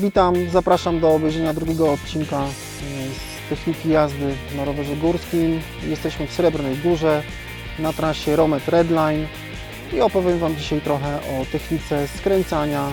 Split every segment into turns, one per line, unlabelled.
Witam, zapraszam do obejrzenia drugiego odcinka e, z techniki jazdy na rowerze górskim. Jesteśmy w Srebrnej Górze na trasie Romet Redline i opowiem Wam dzisiaj trochę o technice skręcania.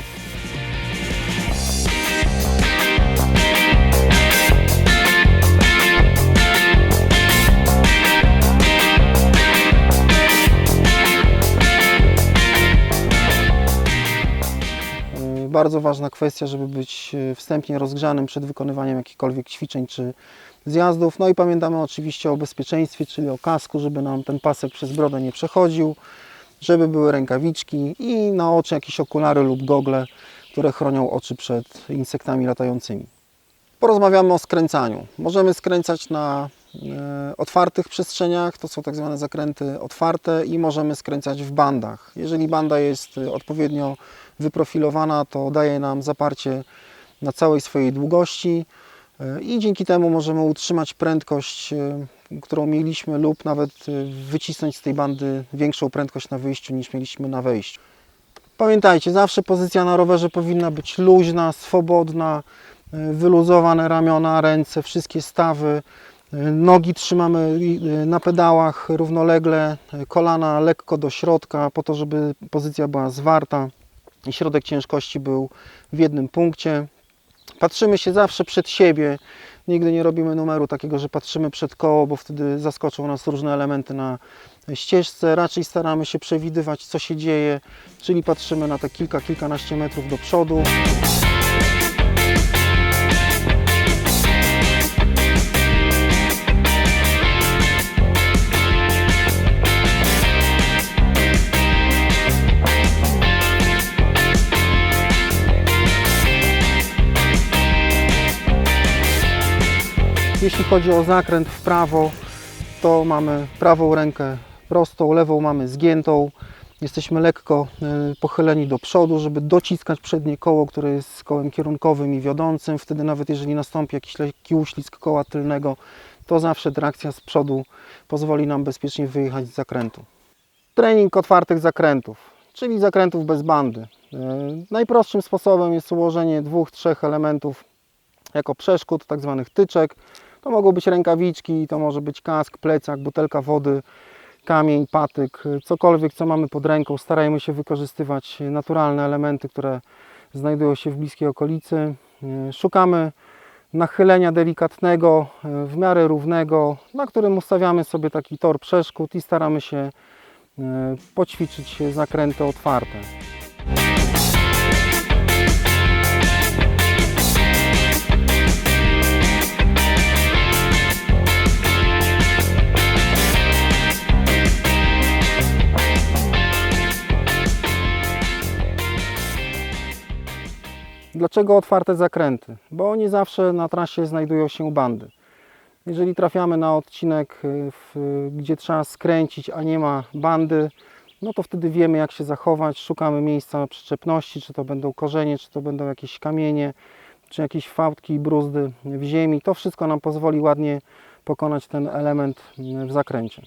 Bardzo ważna kwestia, żeby być y, wstępnie rozgrzanym przed wykonywaniem jakichkolwiek ćwiczeń czy zjazdów. No i pamiętamy oczywiście o bezpieczeństwie, czyli o kasku, żeby nam ten pasek przez brodę nie przechodził, żeby były rękawiczki i na oczy jakieś okulary lub gogle, które chronią oczy przed insektami latającymi. Porozmawiamy o skręcaniu. Możemy skręcać na e, otwartych przestrzeniach, to są tak zwane zakręty otwarte i możemy skręcać w bandach. Jeżeli banda jest e, odpowiednio wyprofilowana, to daje nam zaparcie na całej swojej długości e, i dzięki temu możemy utrzymać prędkość, e, którą mieliśmy lub nawet e, wycisnąć z tej bandy większą prędkość na wyjściu niż mieliśmy na wejściu. Pamiętajcie, zawsze pozycja na rowerze powinna być luźna, swobodna, wyluzowane ramiona, ręce, wszystkie stawy. Y, Nogi trzymamy y, na pedałach równolegle, y, kolana lekko do środka, po to, żeby pozycja była zwarta i środek ciężkości był w jednym punkcie. Patrzymy się zawsze przed siebie. Nigdy nie robimy numeru takiego, że patrzymy przed koło, bo wtedy zaskoczą nas różne elementy na ścieżce. Raczej staramy się przewidywać, co się dzieje, czyli patrzymy na te kilka, kilkanaście metrów do przodu. Jeśli chodzi o zakręt w prawo, to mamy prawą rękę prostą, lewą mamy zgiętą. Jesteśmy lekko y, pochyleni do przodu, żeby dociskać przednie koło, które jest kołem kierunkowym i wiodącym. Wtedy nawet jeżeli nastąpi jakiś lekki uślizg koła tylnego, to zawsze trakcja z przodu pozwoli nam bezpiecznie wyjechać z zakrętu. Trening otwartych zakrętów, czyli zakrętów bez bandy. Y, Najprostszym sposobem jest ułożenie dwóch, trzech elementów jako przeszkód, tak zwanych tyczek. To mogą być rękawiczki, to może być kask, plecak, butelka wody, kamień, patyk, cokolwiek, co mamy pod ręką. Starajmy się wykorzystywać naturalne elementy, które znajdują się w bliskiej okolicy. E, Szukamy nachylenia delikatnego, e, w miarę równego, na którym ustawiamy sobie taki tor przeszkód i staramy się e, poćwiczyć zakręty otwarte. Dlaczego otwarte zakręty? Bo nie zawsze na trasie znajdują się bandy. Jeżeli trafiamy na odcinek, y, gdzie trzeba skręcić, a nie ma bandy, no to wtedy wiemy jak się zachować, szukamy miejsca przyczepności, czy to będą korzenie, czy to będą jakieś kamienie, czy jakieś fałdki i bruzdy w ziemi. To wszystko nam pozwoli ładnie pokonać ten element y, w zakręcie.